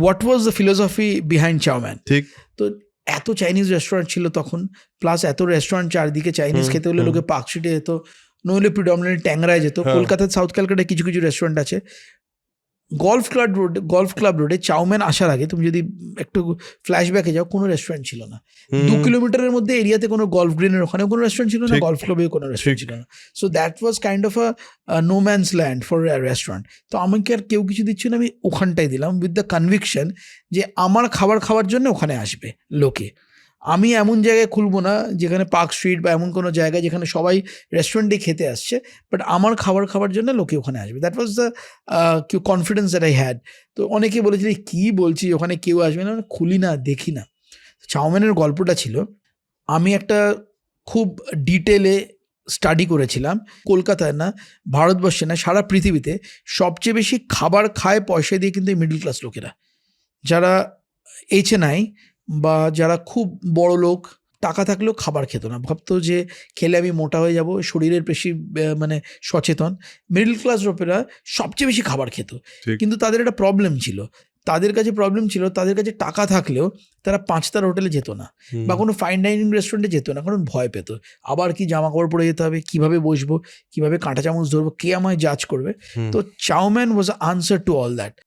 What was the philosophy behind Chowman ঠিক। তো এত চাইনিজ রেস্টুরেন্ট ছিল তখন প্লাস এত রেস্টুরেন্ট চারদিকে চাইনিজ খেতে হলে লোকে পার্ক স্ট্রিটে যেত নইলে প্রিডমিনেন্ট ট্যাংরায় যেত। কলকাতার সাউথ ক্যালকাটায় কিছু কিছু রেস্টুরেন্ট আছে। Golf club road golf club রোডে চাউম্যান আসার আগে তুমি যদি একটু ফ্ল্যাশব্যাকে যাও কোনো রেস্টুরেন্ট ছিল না। দু কিলোমিটারের মধ্যে এরিয়াতে কোনো গলফ গ্রিনের ওখানে কোনো রেস্টুরেন্ট ছিল না। গলফ ক্লাবেও কোনো রেস্টুরেন্ট ছিল না। So that was kind of a no man's land for restaurant তো আমাকে আর কেউ কিছু দিচ্ছিল না আমি ওখানটাই দিলাম উইথ দ্য কনভিকশন যে আমার খাবার খাওয়ার জন্য ওখানে আসবে লোকে। আমি এমন জায়গায় খুলবো না যেখানে পার্ক স্ট্রিট বা এমন কোনো জায়গায় যেখানে সবাই রেস্টুরেন্টে খেতে আসছে বাট আমার খাবার খাওয়ার জন্য লোকে ওখানে আসবে। That was the confidence that I had তো অনেকে বলেছিল কি বলছি? ওখানে কেউ আসবে না, খুলি না, দেখি না। চাউমিনের গল্পটা ছিল, আমি একটা খুব ডিটেলে স্টাডি করেছিলাম, কলকাতায় না, ভারতবর্ষে না, সারা পৃথিবীতে সবচেয়ে বেশি খাবার খায় পয়সা দিয়ে কিন্তু মিডল ক্লাস লোকেরা। যারা এইচে নাই বা যারা খুব বড় লোক টাকা থাকলেও খাবার খেত না। ভাবতো যে খেলে আমি মোটা হয়ে যাব শরীরের বেশি মানে সচেতন। মিডল ক্লাস লোকেরা সবচেয়ে বেশি খাবার খেত। কিন্তু তাদের একটা প্রবলেম ছিল। তাদের কাছে প্রবলেম ছিল তাদের কাছে টাকা থাকলেও তারা পাঁচতার হোটেলে যেত না বা কোনো ফাইন ডাইনিং রেস্টুরেন্টে যেত না কারণ ভয় পেত। আবার কি জামা কাপড় পরে যেতে হবে কীভাবে বসবো কীভাবে কাঁটা চামচ ধরবো কে আমায় জাজ করবে? তো Chowman was answer to all that